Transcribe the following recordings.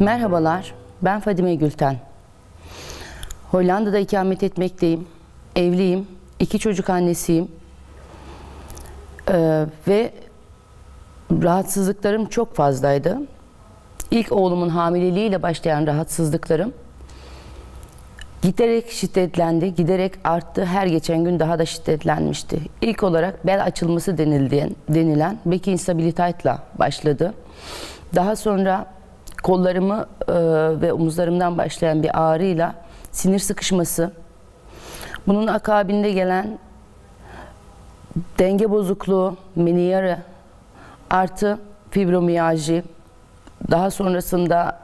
Merhabalar, ben Fadime Gülten. Hollanda'da ikamet etmekteyim. Evliyim, iki çocuk annesiyim. Ee, ve rahatsızlıklarım çok fazlaydı. İlk oğlumun hamileliğiyle başlayan rahatsızlıklarım giderek şiddetlendi, giderek arttı. Her geçen gün daha da şiddetlenmişti. İlk olarak bel açılması denildiğin, denilen back instability'la başladı. Daha sonra kollarımı e, ve omuzlarımdan başlayan bir ağrıyla sinir sıkışması, bunun akabinde gelen denge bozukluğu, meniyarı artı fibromiyalji, daha sonrasında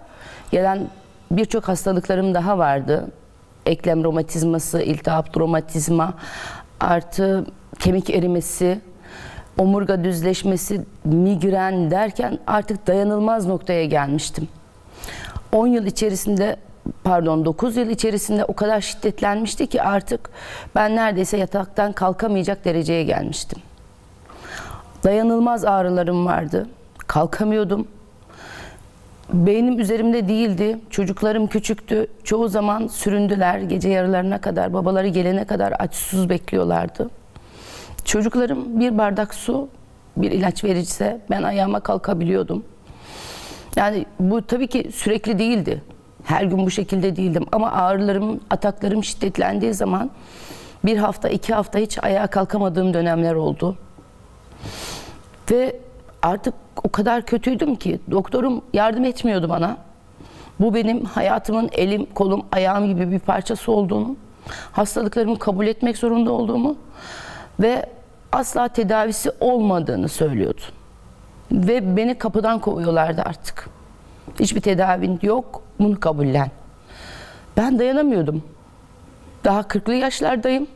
gelen birçok hastalıklarım daha vardı. Eklem romatizması, iltihap romatizma, artı kemik erimesi, omurga düzleşmesi, migren derken artık dayanılmaz noktaya gelmiştim. 10 yıl içerisinde pardon 9 yıl içerisinde o kadar şiddetlenmişti ki artık ben neredeyse yataktan kalkamayacak dereceye gelmiştim. Dayanılmaz ağrılarım vardı. Kalkamıyordum. Beynim üzerimde değildi. Çocuklarım küçüktü. Çoğu zaman süründüler. Gece yarılarına kadar, babaları gelene kadar aç susuz bekliyorlardı. Çocuklarım bir bardak su, bir ilaç verirse ben ayağıma kalkabiliyordum. Yani bu tabii ki sürekli değildi. Her gün bu şekilde değildim. Ama ağrılarım, ataklarım şiddetlendiği zaman bir hafta, iki hafta hiç ayağa kalkamadığım dönemler oldu. Ve artık o kadar kötüydüm ki doktorum yardım etmiyordu bana. Bu benim hayatımın elim, kolum, ayağım gibi bir parçası olduğunu, hastalıklarımı kabul etmek zorunda olduğumu ve asla tedavisi olmadığını söylüyordu. Ve beni kapıdan kovuyorlardı artık. Hiçbir tedavin yok, bunu kabullen. Ben dayanamıyordum. Daha 40'lı yaşlardayım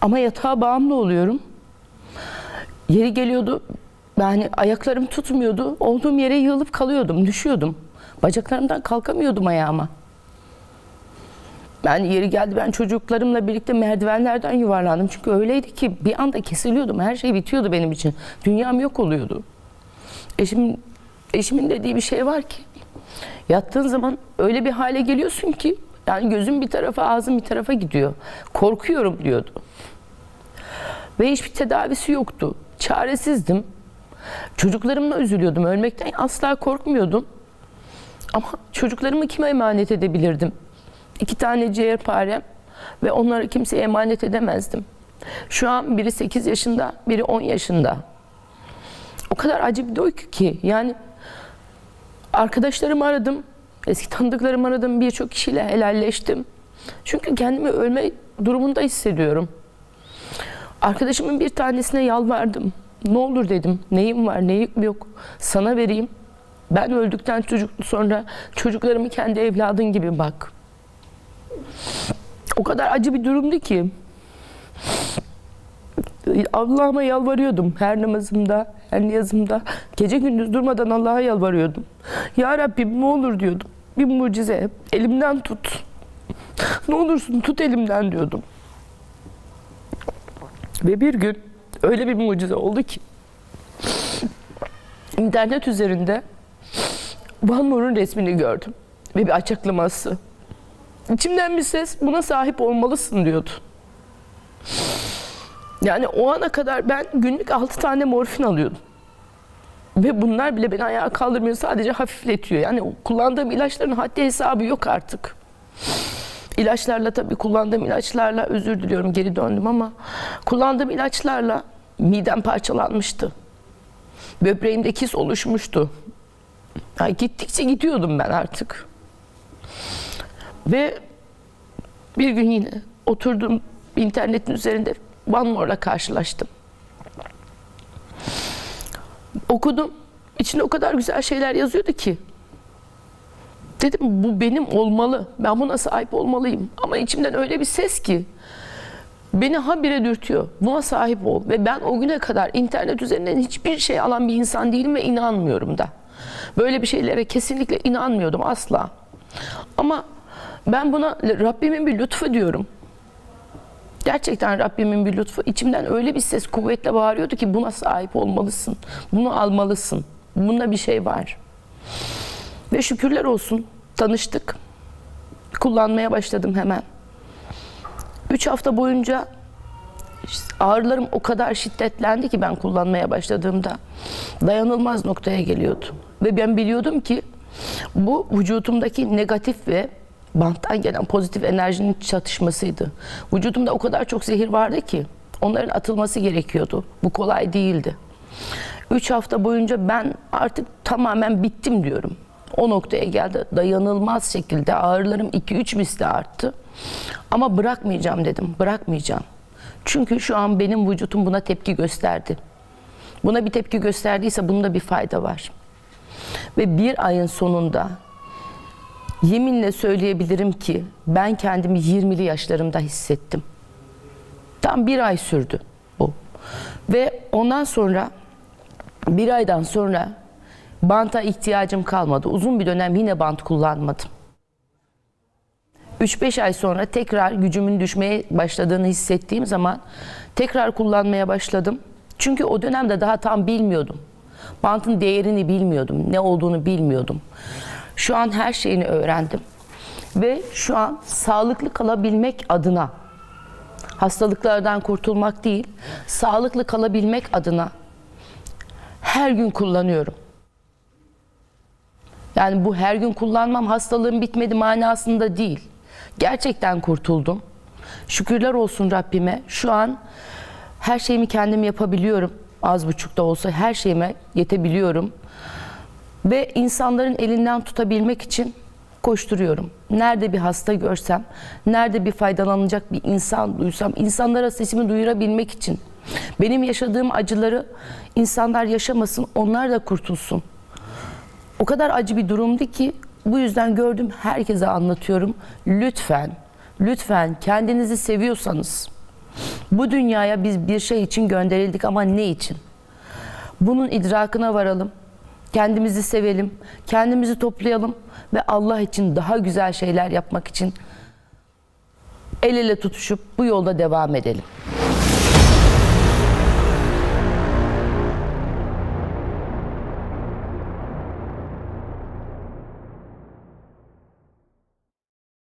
ama yatağa bağımlı oluyorum. Yeri geliyordu, yani ayaklarım tutmuyordu. Olduğum yere yığılıp kalıyordum, düşüyordum. Bacaklarımdan kalkamıyordum ayağıma. Yani yeri geldi ben çocuklarımla birlikte merdivenlerden yuvarlandım. Çünkü öyleydi ki bir anda kesiliyordum. Her şey bitiyordu benim için. Dünyam yok oluyordu. Eşim, eşimin dediği bir şey var ki yattığın zaman öyle bir hale geliyorsun ki yani gözüm bir tarafa ağzım bir tarafa gidiyor. Korkuyorum diyordu. Ve hiçbir tedavisi yoktu. Çaresizdim. Çocuklarımla üzülüyordum. Ölmekten asla korkmuyordum. Ama çocuklarımı kime emanet edebilirdim? İki tane ciğerparem ve onları kimseye emanet edemezdim. Şu an biri 8 yaşında, biri 10 yaşında. O kadar acı bir duygu ki yani arkadaşlarımı aradım, eski tanıdıklarımı aradım, birçok kişiyle helalleştim. Çünkü kendimi ölme durumunda hissediyorum. Arkadaşımın bir tanesine yalvardım. Ne olur dedim. Neyim var, neyim yok. Sana vereyim. Ben öldükten çocuk sonra çocuklarımı kendi evladın gibi bak. O kadar acı bir durumdu ki. Allah'ıma yalvarıyordum her namazımda, her niyazımda. Gece gündüz durmadan Allah'a yalvarıyordum. Ya Rabbim ne olur diyordum. Bir mucize. Elimden tut. Ne olursun tut elimden diyordum. Ve bir gün öyle bir mucize oldu ki internet üzerinde Van Moore'un resmini gördüm ve bir açıklaması. İçimden bir ses buna sahip olmalısın diyordu. Yani o ana kadar ben günlük 6 tane morfin alıyordum. Ve bunlar bile beni ayağa kaldırmıyor sadece hafifletiyor. Yani kullandığım ilaçların haddi hesabı yok artık. İlaçlarla tabii kullandığım ilaçlarla özür diliyorum geri döndüm ama kullandığım ilaçlarla midem parçalanmıştı. Böbreğimde kis oluşmuştu. Yani gittikçe gidiyordum ben artık. Ve bir gün yine oturdum internetin üzerinde One More'la karşılaştım. Okudum. İçinde o kadar güzel şeyler yazıyordu ki. Dedim bu benim olmalı. Ben buna sahip olmalıyım. Ama içimden öyle bir ses ki beni habire dürtüyor. Buna sahip ol. Ve ben o güne kadar internet üzerinden hiçbir şey alan bir insan değilim ve inanmıyorum da. Böyle bir şeylere kesinlikle inanmıyordum asla. Ama ben buna Rabbimin bir lütfu diyorum. Gerçekten Rabbimin bir lütfu. İçimden öyle bir ses kuvvetle bağırıyordu ki buna sahip olmalısın. Bunu almalısın. Bunda bir şey var. Ve şükürler olsun tanıştık. Kullanmaya başladım hemen. Üç hafta boyunca ağrılarım o kadar şiddetlendi ki ben kullanmaya başladığımda dayanılmaz noktaya geliyordu. Ve ben biliyordum ki bu vücutumdaki negatif ve banttan gelen pozitif enerjinin çatışmasıydı. Vücudumda o kadar çok zehir vardı ki onların atılması gerekiyordu. Bu kolay değildi. Üç hafta boyunca ben artık tamamen bittim diyorum. O noktaya geldi. Dayanılmaz şekilde ağrılarım 2-3 misli arttı. Ama bırakmayacağım dedim. Bırakmayacağım. Çünkü şu an benim vücudum buna tepki gösterdi. Buna bir tepki gösterdiyse bunda bir fayda var. Ve bir ayın sonunda yeminle söyleyebilirim ki ben kendimi 20'li yaşlarımda hissettim. Tam bir ay sürdü bu. Ve ondan sonra bir aydan sonra banta ihtiyacım kalmadı. Uzun bir dönem yine bant kullanmadım. 3-5 ay sonra tekrar gücümün düşmeye başladığını hissettiğim zaman tekrar kullanmaya başladım. Çünkü o dönemde daha tam bilmiyordum. Bantın değerini bilmiyordum, ne olduğunu bilmiyordum. Şu an her şeyini öğrendim. Ve şu an sağlıklı kalabilmek adına, hastalıklardan kurtulmak değil, sağlıklı kalabilmek adına her gün kullanıyorum. Yani bu her gün kullanmam hastalığım bitmedi manasında değil. Gerçekten kurtuldum. Şükürler olsun Rabbime. Şu an her şeyimi kendim yapabiliyorum. Az buçuk da olsa her şeyime yetebiliyorum. Ve insanların elinden tutabilmek için koşturuyorum. Nerede bir hasta görsem, nerede bir faydalanacak bir insan duysam, insanlara sesimi duyurabilmek için. Benim yaşadığım acıları insanlar yaşamasın, onlar da kurtulsun. O kadar acı bir durumdu ki bu yüzden gördüm herkese anlatıyorum. Lütfen, lütfen kendinizi seviyorsanız bu dünyaya biz bir şey için gönderildik ama ne için? Bunun idrakına varalım. Kendimizi sevelim, kendimizi toplayalım ve Allah için daha güzel şeyler yapmak için el ele tutuşup bu yolda devam edelim.